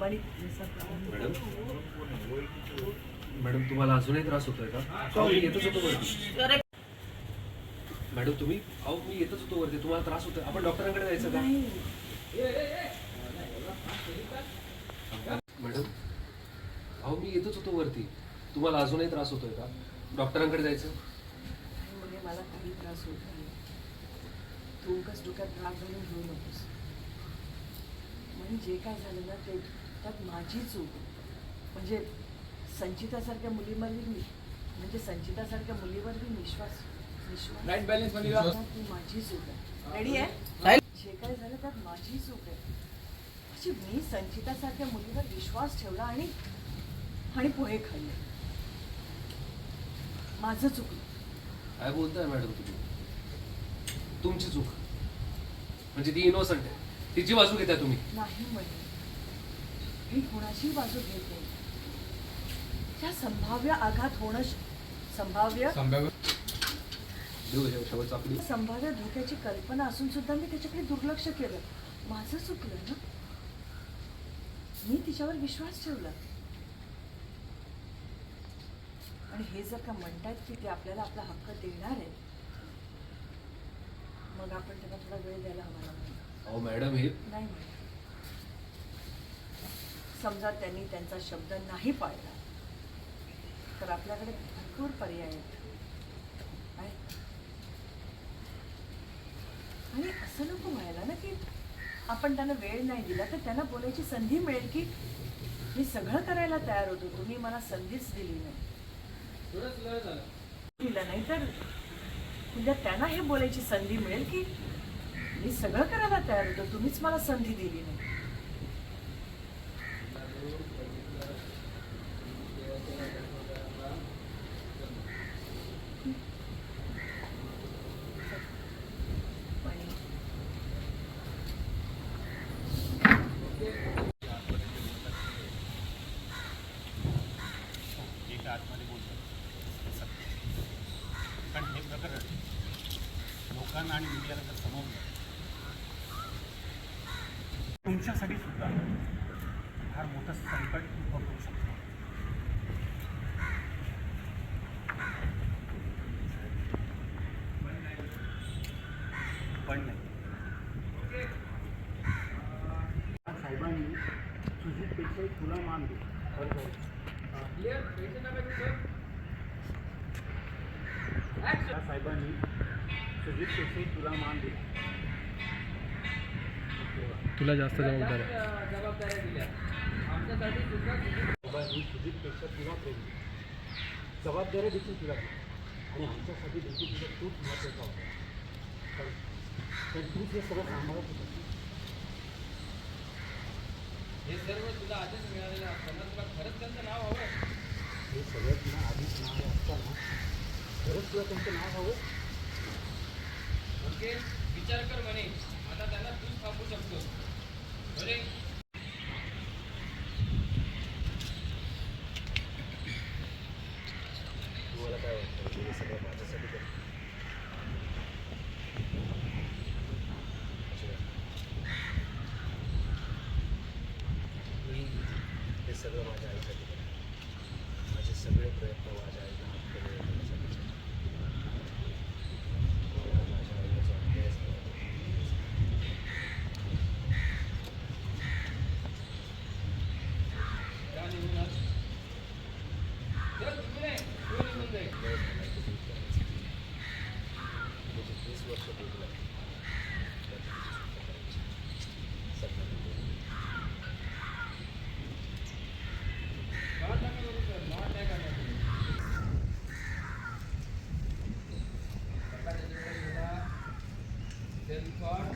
Madam madam तुम्हाला अजूनही त्रास होतोय का? मी येतच होतो वरती. मॅडम तुम्ही? अहो मी येतच होतो वरती. तुम्हाला त्रास होतोय. आपण डॉक्टरांकडे जायचं का? मॅडम अहो मी येतच होतो वरती. तुम्हाला अजूनही त्रास होतोय का? डॉक्टरांकडे जायचं? म्हणजे मला काही त्रास होत नाही. तू उगाच डोक्यात राग घालून घेऊ नकोस. म्हणजे जे काय झालं ना ते त्यात माझी चूक म्हणजे संचितासारख्या मुलीवर मी म्हणजे संचितासारख्या मुलीवर मी विश्वास विश्वास. ती माझी चूक आहे. रेडी आहे? जे काय झालं त्यात माझी चूक आहे. म्हणजे मी संचितासारख्या मुलीवर विश्वास ठेवला आणि आणि पोहे खाल्ले. माझं चुकलं काय बोलताय मॅडम तुम्ही? तुमची चूक. म्हणजे ती इनोसंट आहे. तिची बाजू घेताय तुम्ही. नाही म्हणजे मी कोणाची बाजू घेत. नाही त्या संभाव्य आघात होणं संभाव्य संभाव्य धोक्याची कल्पना असून सुद्धा मी त्याच्याकडे दुर्लक्ष केलं. माझं चुकलं ना? मी तिच्यावर विश्वास ठेवला. आणि हे जर का म्हणतायत की ते आपल्याला आपला हक्क देणार आहे मग आपण त्यांना थोडा वेळ द्यायला हवा मॅडम हे नाही. समजा त्यांनी त्यांचा शब्द नाही पाळला तर आपल्याकडे भरपूर पर्याय आहेत. आणि असं नको व्हायला ना की आपण त्यांना वेळ नाही दिला तर त्यांना बोलायची संधी मिळेल की मी सगळं करायला तयार होतो तुम्ही मला संधीच दिली नाही. नाही तर उद्या त्यांना हे बोलायची संधी मिळेल की मी सगळं करायला तयार होतो तुम्हीच मला संधी दिली नाही आणि एक आतमध्ये बोलतो. पण हे प्रकरण लोकांना आणि मीडियाला जर समजलं तुमच्यासाठी सुद्धा फार मोठं संकट उपभोक करू शकतो. पण नाही. साहेबांनी सुजितपेक्षा तुला मान दिला साहेबांनी सुजितपेक्षाही तुला मान दिला. तुला जास्त जबाबदार. आहे साहेबांनी सुजितपेक्षा तुला प्रेम दिलं. जबाबदारी देखील तुला दिली. आणि आमच्यासाठी देखील तुझा खूप महत्त्वाचा होता कारण तूच हे सगळं सांभाळत होता हे सर्व तुला आधीच मिळालेलं असताना तुला खरंच त्यांचं नाव हवं हे सगळं तुला आधीच नाव असताना खरंच तुला त्यांचं नाव हवं? ओके विचार कर म्हणे. आता त्यांना तूच थांबू शकतो बरे तुम्हाला काय वाटतं हे सगळं माझ्यासाठी करतो मी हे सगळं माझ्या आईसाठी करतो माझे सगळे प्रयत्न माझ्या आईला हक्क मिळवण्यासाठी for